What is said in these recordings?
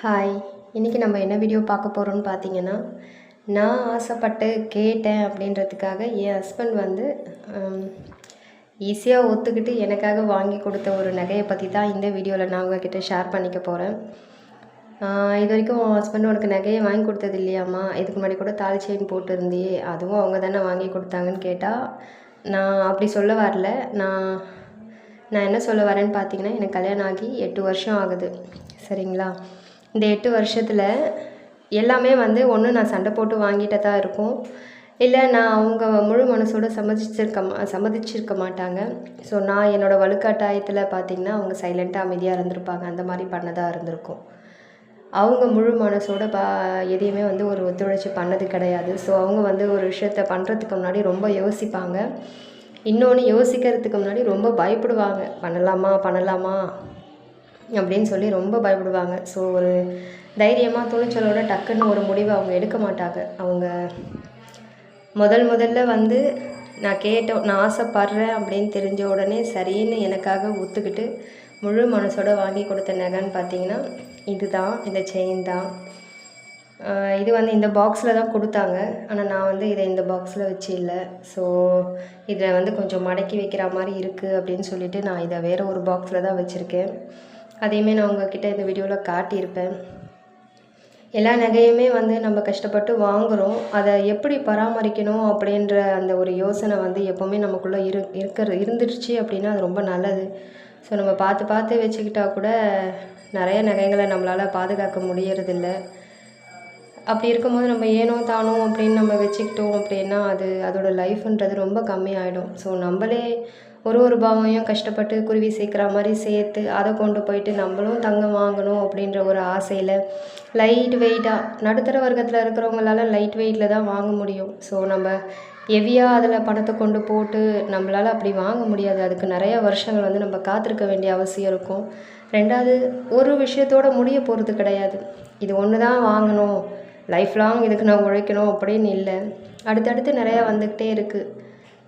Hi இன்றைக்கி நம்ம என்ன வீடியோ பார்க்க போகிறோம்னு பார்த்தீங்கன்னா நான் ஆசைப்பட்டு கேட்டேன் அப்படின்றதுக்காக என் ஹஸ்பண்ட் வந்து ஈஸியாக ஒத்துக்கிட்டு எனக்காக வாங்கி கொடுத்த ஒரு நகையை பற்றி தான் இந்த வீடியோவில் நான் உங்ககிட்ட ஷேர் பண்ணிக்க போகிறேன் இது வரைக்கும் உன் ஹஸ்பண்ட் உனக்கு நகையை வாங்கி கொடுத்தது இல்லையாம்மா? இதுக்கு முன்னாடி கூட தாலி செயின் போட்டிருந்தியே அதுவும் அவங்க தானே வாங்கி கொடுத்தாங்கன்னு கேட்டால் நான் அப்படி சொல்ல வரல. நான் நான் என்ன சொல்ல வரேன்னு பார்த்தீங்கன்னா எனக்கு கல்யாணம் ஆகி எட்டு வருஷம் ஆகுது. சரிங்களா? இந்த எட்டு வருஷத்தில் எல்லாமே வந்து ஒன்று நான் சண்டை போட்டு வாங்கிட்டு தான் இருக்கும். இல்லை நான் அவங்க முழு மனசோட சம்மதிச்சிருக்க மா சம்மதிச்சிருக்க மாட்டாங்க. ஸோ நான் என்னோடய வலுக்கட்டாயத்தில் பார்த்தீங்கன்னா அவங்க சைலண்ட்டாக அமைதியாக இருந்திருப்பாங்க. அந்த மாதிரி பண்ணதாக இருந்திருக்கும். அவங்க முழு மனசோட பா எதையுமே வந்து ஒரு ஒத்துழைச்சி பண்ணது கிடையாது. ஸோ அவங்க வந்து ஒரு விஷயத்த பண்ணுறதுக்கு முன்னாடி ரொம்ப யோசிப்பாங்க. இன்னொன்று யோசிக்கிறதுக்கு முன்னாடி ரொம்ப பயப்படுவாங்க. பண்ணலாமா? பண்ணலாமா? அப்படின்னு சொல்லி ரொம்ப பயப்படுவாங்க. ஸோ ஒரு தைரியமாக துணிச்சலோட டக்குன்னு ஒரு முடிவை அவங்க எடுக்க மாட்டாங்க. அவங்க முதல் முதல்ல வந்து நான் கேட்டோம் நான் ஆசைப்படுறேன் அப்படின்னு தெரிஞ்ச உடனே சரின்னு எனக்காக ஒத்துக்கிட்டு முழு மனசோட வாங்கி கொடுத்த நகைன்னு பார்த்தீங்கன்னா இது தான் இந்த செயின் தான். இது வந்து இந்த பாக்ஸில் தான் கொடுத்தாங்க. ஆனால் நான் வந்து இதை இந்த பாக்ஸில் வச்சு இல்லை. ஸோ இதை வந்து கொஞ்சம் மடக்கி வைக்கிற மாதிரி இருக்குது அப்படின்னு சொல்லிட்டு நான் இதை வேறு ஒரு பாக்ஸில் தான் வச்சுருக்கேன். அதையுமே நான் உங்ககிட்ட இந்த வீடியோவில் காட்டியிருப்பேன். எல்லா நகையுமே வந்து நம்ம கஷ்டப்பட்டு வாங்குகிறோம் அதை எப்படி பராமரிக்கணும் அப்படின்ற அந்த ஒரு யோசனை வந்து எப்போவுமே நமக்குள்ளே இரு இருக்கிற இருந்துருச்சு அப்படின்னா அது ரொம்ப நல்லது. ஸோ நம்ம பார்த்து பார்த்து வச்சுக்கிட்டா கூட நிறைய நகைகளை நம்மளால் பாதுகாக்க முடியறதில்ல. அப்படி இருக்கும்போது நம்ம ஏனோ தானோ அப்படின்னு நம்ம வச்சுக்கிட்டோம் அப்படின்னா அது அதோடய லைஃப்ன்றது ரொம்ப கம்மியாயிடும். ஸோ நம்மளே ஒரு ஒரு பாவையும் கஷ்டப்பட்டு குருவி சேர்க்குற மாதிரி சேர்த்து அதை கொண்டு போயிட்டு நம்மளும் தங்கம் வாங்கணும் அப்படின்ற ஒரு ஆசையில் லைட் வெயிட்டாக நடுத்தர வர்க்கத்தில் இருக்கிறவங்களால லைட் வெயிட்டில் தான் வாங்க முடியும். ஸோ நம்ம ஹெவியாக அதில் பணத்தை கொண்டு போட்டு நம்மளால் அப்படி வாங்க முடியாது. அதுக்கு நிறைய வருஷங்கள் வந்து நம்ம காத்திருக்க வேண்டிய அவசியம் இருக்கும். ரெண்டாவது ஒரு விஷயத்தோட முடிய போகிறது கிடையாது. இது ஒன்று தான் வாங்கணும். லைஃப் லாங் இதுக்கு நான் உழைக்கணும் அப்படின்னு இல்லை. அடுத்தடுத்து நிறையா வந்துக்கிட்டே இருக்குது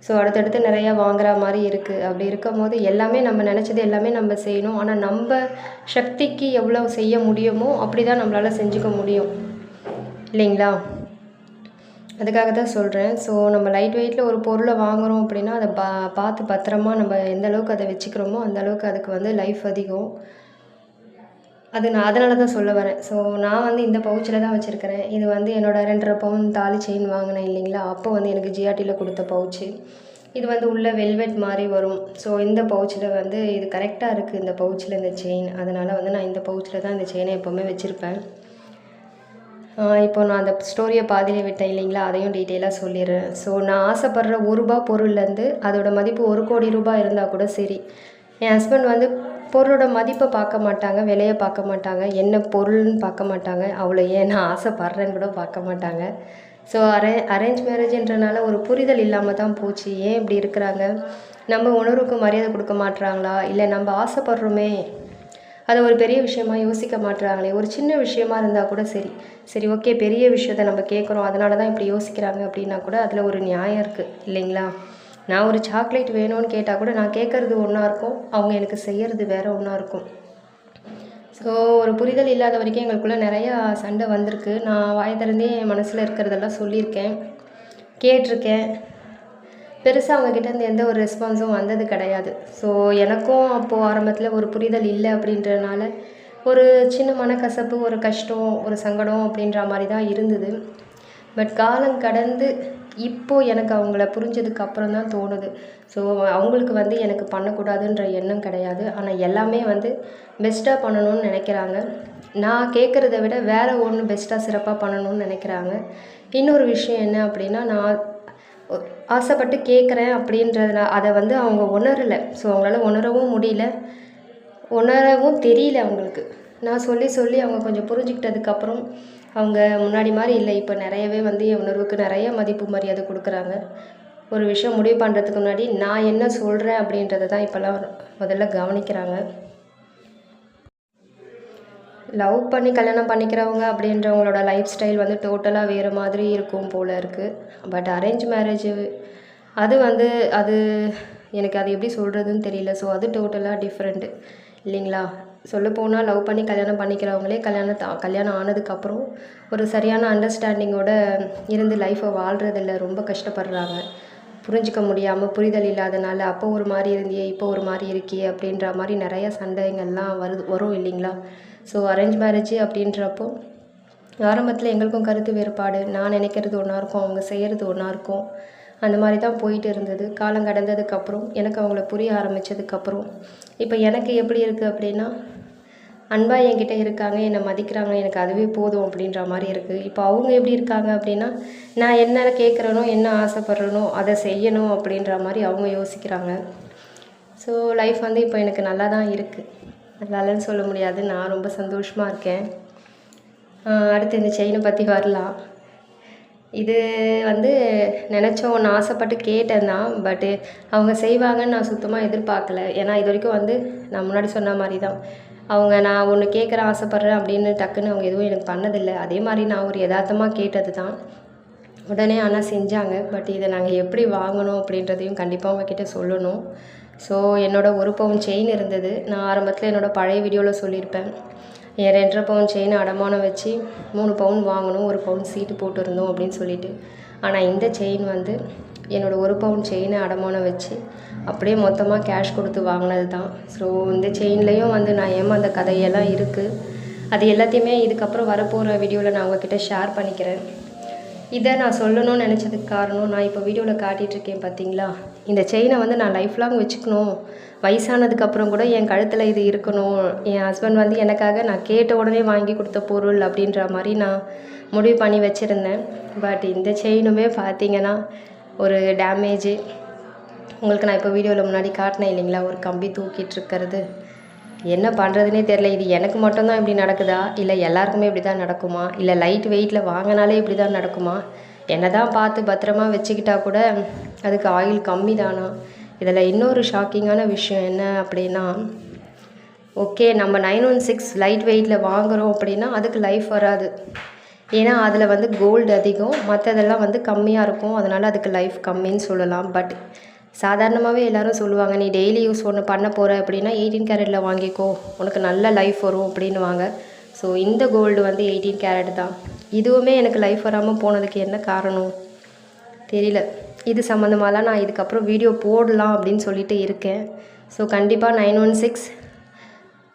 ஸோ அடுத்தடுத்து நிறையா வாங்குற மாதிரி இருக்குது அப்படி இருக்கும் போது எல்லாமே நம்ம நினச்சது எல்லாமே நம்ம செய்யணும். ஆனால் நம்ம சக்திக்கு எவ்வளோ செய்ய முடியுமோ அப்படி தான் நம்மளால் செஞ்சுக்க முடியும். இல்லைங்களா? அதுக்காக தான் சொல்கிறேன் ஸோ நம்ம லைட் வெயிட்டில் ஒரு பொருளை வாங்குகிறோம் அப்படின்னா அதை பா பார்த்து பத்திரமா நம்ம எந்த அளவுக்கு அதை வச்சுக்கிறோமோ அந்த அளவுக்கு அதுக்கு வந்து லைஃப் அதிகம். அது நான் அதனால தான் சொல்ல வரேன். ஸோ நான் வந்து இந்த பவுச்சில் தான் வச்சுருக்கிறேன். இது வந்து என்னோடய ரெண்டரை பவுன் தாலி செயின் வாங்கினேன் இல்லைங்களா? அப்போ வந்து எனக்கு ஜிஆர்டியில் கொடுத்த பவுச்சு இது வந்து உள்ள வெல்வெட் மாதிரி வரும். ஸோ இந்த பவுச்சில் வந்து இது கரெக்டாக இருக்குது இந்த பவுச்சில் இந்த செயின் அதனால் வந்து நான் இந்த பவுச்சில் தான் இந்த செயினை எப்போவுமே வச்சுருப்பேன். இப்போ நான் அந்த ஸ்டோரியை பாதியிலே விட்டேன் இல்லைங்களா? அதையும் டீட்டெயிலாக சொல்லிடுறேன். ஸோ நான் ஆசைப்படுற ஒரு ரூபா பொருள்லேருந்து அதோட மதிப்பு ஒரு கோடி ரூபாய் இருந்தால் கூட சரி. என் ஹஸ்பண்ட் வந்து பொருளோட மதிப்பை பார்க்க மாட்டாங்க விலையை பார்க்க மாட்டாங்க என்ன பொருள்னு பார்க்க மாட்டாங்க. அவ்வளோ ஏன்? நான் ஆசைப்படுறேன்னு கூட பார்க்க மாட்டாங்க. ஸோ அரே அரேஞ்ச் மேரேஜ்ன்றனால ஒரு புரிதல் இல்லாமல் தான் போச்சு. ஏன் இப்படி இருக்கிறாங்க? நம்ம உணர்வுக்கு மரியாதை கொடுக்க மாட்டுறாங்களா இல்லை நம்ம ஆசைப்படுறோமே? அதை ஒரு பெரிய விஷயமா யோசிக்க மாட்டுறாங்களே ஒரு சின்ன விஷயமா இருந்தால் கூட சரி. சரி ஓகே பெரிய விஷயத்த நம்ம கேட்குறோம். அதனால தான் இப்படி யோசிக்கிறாங்க அப்படின்னா கூட அதில் ஒரு நியாயம் இருக்குது இல்லைங்களா? நான் ஒரு சாக்லேட் வேணும்னு கேட்டால் கூட நான் கேட்குறது ஒன்றா இருக்கும். அவங்க எனக்கு செய்கிறது வேறு ஒன்றா இருக்கும். ஸோ ஒரு புரிதல் இல்லாத வரைக்கும் எங்களுக்குள்ளே நிறையா சண்டை வந்திருக்கு. நான் வாய் திறந்தே என் மனசில் இருக்கிறதெல்லாம் சொல்லியிருக்கேன். கேட்டிருக்கேன். பெருசாக அவங்கக்கிட்டேருந்து எந்த ஒரு ரெஸ்பான்ஸும் வந்தது கிடையாது. ஸோ எனக்கும் அப்போது ஆரம்பத்தில் ஒரு புரிதல் இல்லை அப்படின்றதுனால ஒரு சின்ன மனக்கசப்பு ஒரு கஷ்டம் ஒரு சங்கடம் அப்படின்ற மாதிரி தான் இருந்தது. பட் காலம் கடந்து இப்போது எனக்கு அவங்கள புரிஞ்சதுக்கு அப்புறம் தான் தோணுது. ஸோ அவங்களுக்கு வந்து எனக்கு பண்ணக்கூடாதுன்ற எண்ணம் கிடையாது. ஆனால் எல்லாமே வந்து பெஸ்ட்டாக பண்ணணும்னு நினைக்கிறாங்க. நான் கேட்குறத விட வேறு ஒன்று பெஸ்ட்டாக சிறப்பாக பண்ணணும்னு நினைக்கிறாங்க. இன்னொரு விஷயம் என்ன அப்படின்னா நான் ஆசைப்பட்டு கேட்குறேன் அப்படின்றதுல அதை வந்து அவங்க உணரலை. ஸோ அவங்களால உணரவும் முடியல. உணரவும் தெரியல அவங்களுக்கு. நான் சொல்லி சொல்லி அவங்க கொஞ்சம் புரிஞ்சுக்கிட்டதுக்கப்புறம் அவங்க முன்னாடி மாதிரி இல்லை. இப்போ நிறையவே வந்து என் உணர்வுக்கு நிறைய மதிப்பு மரியாதை கொடுக்குறாங்க. ஒரு விஷயம் முடிவு பண்ணுறதுக்கு முன்னாடி நான் என்ன சொல்கிறேன் அப்படின்றத தான் இப்போல்லாம் முதல்ல கவனிக்கிறாங்க. லவ் பண்ணி கல்யாணம் பண்ணிக்கிறவங்க அப்படின்றவங்களோட லைஃப் ஸ்டைல் வந்து டோட்டலாக வேறு மாதிரி இருக்கும் போல் இருக்குது பட் அரேஞ்ச் மேரேஜு அது வந்து அது எனக்கு அது எப்படி சொல்கிறதுன்னு தெரியல. ஸோ அது டோட்டலாக டிஃப்ரெண்ட்டு இல்லைங்களா? சொல்லப்போனால் லவ் பண்ணி கல்யாணம் பண்ணிக்கிறவங்களே கல்யாணம் கல்யாணம் ஆனதுக்கப்புறம் ஒரு சரியான அண்டர்ஸ்டாண்டிங்கோட இருந்து லைஃப்பை வாழ்கிறதில்ல ரொம்ப கஷ்டப்படுறாங்க. புரிஞ்சிக்க முடியாமல் புரிதல் இல்லாதனால அப்போ ஒரு மாதிரி இருந்தியே இப்போ ஒரு மாதிரி இருக்கியே அப்படின்ற மாதிரி நிறைய சண்டைங்கள்லாம் வருது வரும் இல்லைங்களா? ஸோ அரேஞ்ச் மேரேஜ் அப்படின்றப்போ ஆரம்பத்தில் எங்களுக்கும் கருத்து வேறுபாடு. நான் நினைக்கிறது ஒன்றா இருக்கும் அவங்க செய்கிறது ஒன்றா இருக்கும். அந்த மாதிரி தான் போயிட்டு இருந்தது. காலம் கடந்ததுக்கப்புறம் எனக்கு அவங்கள புரிய ஆரம்பித்ததுக்கப்புறம் இப்போ எனக்கு எப்படி இருக்குது அப்படின்னா அன்பாக என்கிட்ட இருக்காங்க என்னை மதிக்கிறாங்க எனக்கு அதுவே போதும் அப்படின்ற மாதிரி இருக்குது இப்போ அவங்க எப்படி இருக்காங்க அப்படின்னா நான் என்ன கேட்குறனோ என்ன ஆசைப்பட்றனோ அதை செய்யணும் அப்படின்ற மாதிரி அவங்க யோசிக்கிறாங்க. ஸோ லைஃப் வந்து இப்போ எனக்கு நல்லா தான் இருக்குது நல்லாலன்னு சொல்ல முடியாது. நான் ரொம்ப சந்தோஷமாக இருக்கேன். அடுத்து இந்த செயினை பற்றி வரலாம். இது வந்து நினச்சோம் நான் ஆசைப்பட்டு கேட்டேன் தான். பட்டு அவங்க செய்வாங்கன்னு நான் சுத்தமாக எதிர்பார்க்கல. ஏன்னா இது வரைக்கும் வந்து நான் முன்னாடி சொன்ன மாதிரி தான் அவங்க நான் ஒன்று கேட்குறேன் ஆசைப்பட்றேன் அப்படின்னு டக்குன்னு அவங்க எதுவும் எனக்கு பண்ணதில்லை. அதே மாதிரி நான் ஒரு யதார்த்தமாக கேட்டது தான். உடனே ஆனால் செஞ்சாங்க. பட் இதை நாங்கள் எப்படி வாங்கணும் அப்படின்றதையும் கண்டிப்பாக உங்ககிட்ட சொல்லணும். ஸோ என்னோடய ஒரு பவுன் செயின் இருந்தது. நான் ஆரம்பத்தில் என்னோட பழைய வீடியோவில் சொல்லியிருப்பேன். ரெண்டரை பவுன் செயின் அடமானம் வச்சு மூணு பவுன் வாங்கணும் ஒரு பவுன் சீட்டு போட்டுருந்தோம் அப்படின்னு சொல்லிட்டு. ஆனால் இந்த செயின் வந்து என்னோடய ஒரு பவுன் செயினை அடமானம் வச்சு அப்படியே மொத்தமாக கேஷ் கொடுத்து வாங்கினது தான் ஸோ இந்த செயின்லேயும் வந்து நான் ஏமாந்த கதையெல்லாம் இருக்குது அது எல்லாத்தையுமே இதுக்கப்புறம் வரப்போகிற வீடியோவில் நான் உங்ககிட்ட ஷேர் பண்ணிக்கிறேன். இதை நான் சொல்லணும்னு நினச்சதுக்கு காரணம் நான் இப்போ வீடியோவில் காட்டிகிட்ருக்கேன் பார்த்தீங்களா? இந்த செயினை வந்து நான் லைஃப் லாங் வச்சுக்கணும். வயசானதுக்கப்புறம் கூட என் கழுத்தில் இது இருக்கணும். என் ஹஸ்பண்ட் வந்து எனக்காக நான் கேட்ட உடனே வாங்கி கொடுத்த பொருள் அப்படின்ற மாதிரி நான் முடிவு பண்ணி வச்சுருந்தேன். பட் இந்த செயினுமே பார்த்தீங்கன்னா ஒரு டேமேஜு உங்களுக்கு நான் இப்போ வீடியோவில் முன்னாடி காட்டினேன் இல்லைங்களா? ஒரு கம்பி தூக்கிட்டு இருக்கிறது என்ன பண்ணுறதுனே தெரில இது எனக்கு மட்டும்தான் இப்படி நடக்குதா? இல்லை எல்லாருக்குமே இப்படி தான் நடக்குமா? இல்லை லைட் வெயிட்டில் வாங்கினாலே இப்படி தான் நடக்குமா? என்ன தான் பார்த்து பத்திரமா வச்சுக்கிட்டா கூட அதுக்கு ஆயில் கம்மி தானா இதில் இன்னொரு ஷாக்கிங்கான விஷயம் என்ன அப்படின்னா ஓகே நம்ம நைன் ஒன் சிக்ஸ் லைட் வெயிட்டில் வாங்குகிறோம் அப்படின்னா அதுக்கு லைஃப் வராது. ஏன்னா அதில் வந்து கோல்டு அதிகம் மற்றதெல்லாம் வந்து கம்மியாக இருக்கும். அதனால் அதுக்கு லைஃப் கம்மின்னு சொல்லலாம். பட் சாதாரணமாகவே எல்லாரும் சொல்லுவாங்க நீ டெய்லி யூஸ் ஒன்று பண்ண போகிற அப்படின்னா எயிட்டீன் கேரட்டில் வாங்கிக்கோ. உனக்கு நல்ல லைஃப் வரும் அப்படின்னுவாங்க. ஸோ இந்த கோல்டு வந்து எயிட்டீன் கேரட் தான். இதுவுமே எனக்கு லைஃப் வராமல் போனதுக்கு என்ன காரணம்? தெரியல. இது சம்மந்தமாகலாம் நான் இதுக்கப்புறம் வீடியோ போடலாம் அப்படின்னு சொல்லிட்டு இருக்கேன். ஸோ கண்டிப்பாக nine one six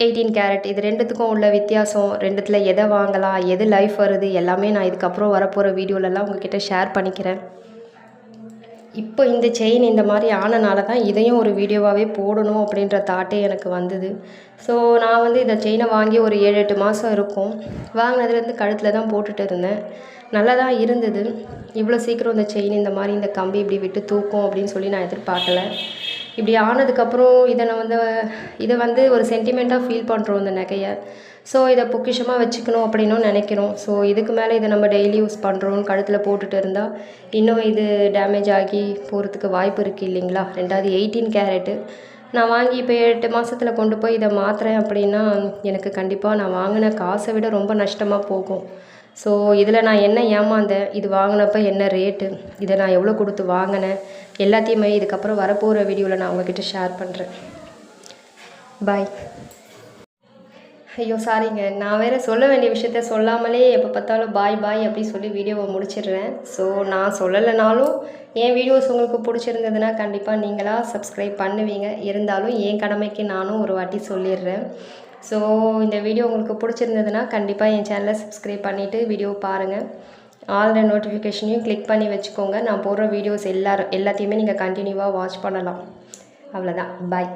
eighteen carat இது ரெண்டுத்துக்கும் உள்ள வித்தியாசம் ரெண்டுத்தில் எதை வாங்கலாம் எது லைஃப் வருது எல்லாமே நான் இதுக்கப்புறம் வரப்போகிற வீடியோலலாம் உங்ககிட்ட ஷேர் பண்ணிக்கிறேன். இப்போ இந்த செயின் இந்த மாதிரி ஆனனால தான் இதையும் ஒரு வீடியோவாகவே போடணும் அப்படின்ற தாட்டே எனக்கு வந்தது. ஸோ நான் வந்து இந்த செயினை வாங்கி ஒரு ஏழு எட்டு மாதம் இருக்கும். வாங்கினதுலேருந்து கழுத்தில் தான் போட்டுட்டு இருந்தேன். நல்லா தான் இருந்தது. இவ்வளோ சீக்கிரம் இந்த செயின் இந்த மாதிரி இந்த கம்பி இப்படி விட்டு தூக்கும் அப்படின்னு சொல்லி நான் எதிர்பார்க்கல. இப்படி ஆனதுக்கப்புறம் இதை நான் வந்து இதை வந்து ஒரு சென்டிமெண்ட்டாக ஃபீல் பண்ணுறோம் இந்த நகையை. ஸோ இதை பொக்கிஷமாக வச்சுக்கணும் அப்படின்னும் நினைக்கிறோம். ஸோ இதுக்கு மேலே இதை நம்ம டெய்லி யூஸ் பண்ணுறோம் கழுத்தில் போட்டுட்டு இருந்தால் இன்னும் இது டேமேஜ் ஆகி போகிறதுக்கு வாய்ப்பு இருக்குது இல்லைங்களா? ரெண்டாவது எயிட்டீன் கேரட்டு நான் வாங்கி இப்போ எட்டு மாதத்தில் கொண்டு போய் இதை மாற்றுறேன் அப்படின்னா எனக்கு கண்டிப்பாக நான் வாங்கின காசை விட ரொம்ப நஷ்டமாக போகும். ஸோ இதில் நான் என்ன ஏமாந்தேன்? இது வாங்கினப்ப என்ன ரேட்டு இதை நான் எவ்வளோ கொடுத்து வாங்கினேன்? எல்லாத்தையுமே இதுக்கப்புறம் வரப்போகிற வீடியோவில் நான் உங்ககிட்ட ஷேர் பண்ணுறேன் பாய் ஐயோ சாரிங்க நான் வேறு சொல்ல வேண்டிய விஷயத்த சொல்லாமலே எப்போ பார்த்தாலும் பாய் பாய் அப்படி சொல்லி வீடியோவை முடிச்சிடுறேன். ஸோ நான் சொல்லலைனாலும் என் வீடியோஸ் உங்களுக்கு பிடிச்சிருந்ததுன்னா கண்டிப்பாக நீங்களாக சப்ஸ்கிரைப் பண்ணுவீங்க. இருந்தாலும் என் கடமைக்கு நானும் ஒரு வாட்டி சொல்லிடுறேன். ஸோ இந்த வீடியோ உங்களுக்கு பிடிச்சிருந்ததுன்னா கண்டிப்பாக என் சேனலை சப்ஸ்கிரைப் பண்ணிவிட்டு வீடியோ பாருங்கள் ஆல் நோட்டிஃபிகேஷனையும் கிளிக் பண்ணி வச்சுக்கோங்க. நான் போடுற வீடியோஸ் எல்லாரும் எல்லாத்தையுமே நீங்கள் கண்டினியூவாக வாட்ச் பண்ணலாம். அவ்வளோதான் பாய்